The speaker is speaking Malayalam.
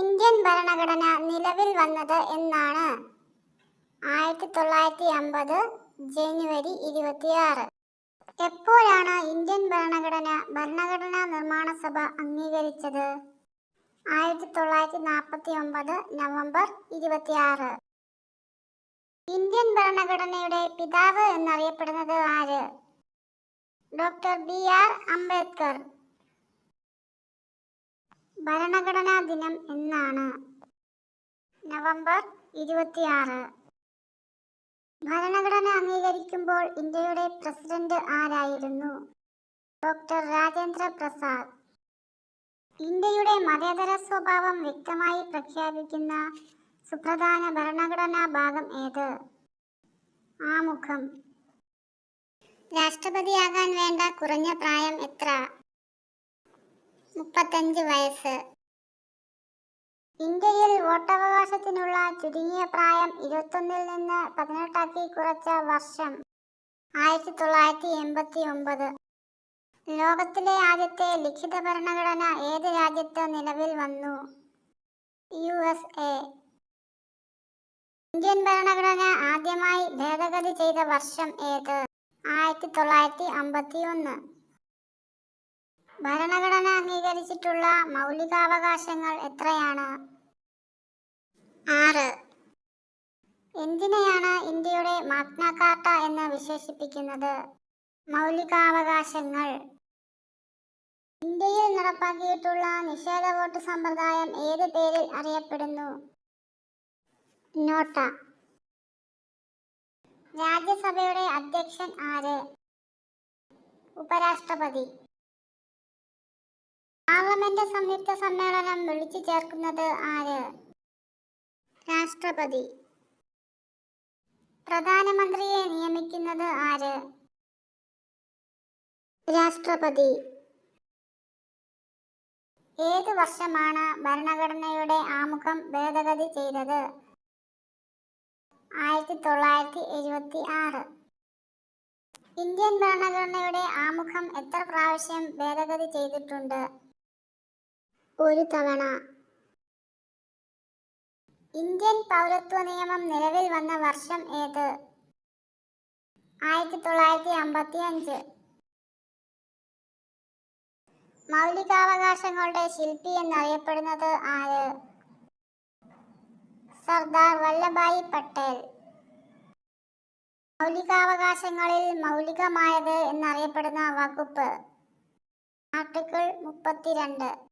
ഇന്ത്യൻ ഭരണഘടന നിലവിൽ വന്നത് എന്നാണ്. ആയിരത്തി തൊള്ളായിരത്തി അമ്പത് ജനുവരി ഇരുപത്തിയാറ്. എപ്പോഴാണ് ഇന്ത്യൻ ഭരണഘടന ഭരണഘടനാ നിർമ്മാണ സഭ അംഗീകരിച്ചത്? ആയിരത്തി തൊള്ളായിരത്തി നാൽപ്പത്തി ഒമ്പത് നവംബർ ഇരുപത്തിയാറ്. ഇന്ത്യൻ ഭരണഘടനയുടെ പിതാവ് എന്നറിയപ്പെടുന്നത് ആര്? Doctor B R Ambedkar. ഭരണഘടനാ ദിനം എന്നാണ്. നവംബർ ഇരുപത്തിയാറ്. ഭരണഘടന അംഗീകരിക്കുമ്പോൾ ഇന്ത്യയുടെ പ്രസിഡന്റ് ആരായിരുന്നു? ഡോക്ടർ രാജേന്ദ്ര പ്രസാദ്. ഇന്ത്യയുടെ മതേതര സ്വഭാവം വ്യക്തമായി പ്രഖ്യാപിക്കുന്ന സുപ്രധാന ഭരണഘടനാ ഭാഗം ഏത്? ആമുഖം. രാഷ്ട്രപതിയാകാൻ വേണ്ട കുറഞ്ഞ പ്രായം എത്ര? മുപ്പത്തഞ്ച് വയസ്സ്. ഇന്ത്യയിൽ വോട്ടവകാശത്തിനുള്ള ചുരുങ്ങിയ പ്രായം ഇരുപത്തൊന്നിൽ നിന്ന് പതിനെട്ടാക്കി കുറച്ച വർഷം. ആയിരത്തി തൊള്ളായിരത്തി എൺപത്തി ഒമ്പത് ലോകത്തിലെ ആദ്യത്തെ ലിഖിത ഭരണഘടന ഏത് രാജ്യത്ത് നിലവിൽ വന്നു? U S A. ഇന്ത്യൻ ഭരണഘടന ആദ്യമായി ഭേദഗതി ചെയ്ത വർഷം ഏത്? ആയിരത്തി തൊള്ളായിരത്തി അമ്പത്തി ഒന്ന് ഭരണഘടന അംഗീകരിച്ചിട്ടുള്ള മൗലികാവകാശങ്ങൾ എത്രയാണ്? ആറ്. എന്തിനെയാണ് ഇന്ത്യയുടെ മാഗ്നാകാർട്ട എന്ന് വിശേഷിപ്പിക്കുന്നത്? മൗലികാവകാശങ്ങൾ. ഇന്ത്യയിൽ നടപ്പാക്കിയിട്ടുള്ള നിഷേധ വോട്ട് സമ്പ്രദായം ഏത് പേരിൽ അറിയപ്പെടുന്നു? നോട്ട. രാജ്യസഭയുടെ അധ്യക്ഷൻ ആര്? ഉപരാഷ്ട്രപതി. പാർലമെന്റ് സംയുക്ത സമ്മേളനം വിളിച്ചു ചേർക്കുന്നത് ആര്? രാഷ്ട്രപതി. പ്രധാനമന്ത്രിയെ നിയമിക്കുന്നത് ആര്? രാഷ്ട്രപതി. ഏത് വർഷമാണ് ഭരണഘടനയുടെ ആമുഖം ഭേദഗതി ചെയ്തത്? ആയിരത്തി തൊള്ളായിരത്തി എഴുപത്തി ആറ് ഇന്ത്യൻ ഭരണഘടനയുടെ ആമുഖം എത്ര പ്രാവശ്യം ഭേദഗതി ചെയ്തിട്ടുണ്ട്? ഒരു തവണ. ഇന്ത്യൻ പൗരത്വ നിയമം നിലവിൽ വന്ന വർഷം ഏത്? ആയിരത്തി തൊള്ളായിരത്തി അമ്പത്തി അഞ്ച് മൗലികാവകാശങ്ങളുടെ ശില്പി എന്നറിയപ്പെടുന്നത് ആര്? സർദാർ വല്ലഭായി പട്ടേൽ. മൗലികാവകാശങ്ങളിൽ മൗലികമായത് എന്നറിയപ്പെടുന്ന വകുപ്പ്. ആർട്ടിക്കിൾ മുപ്പത്തിരണ്ട്.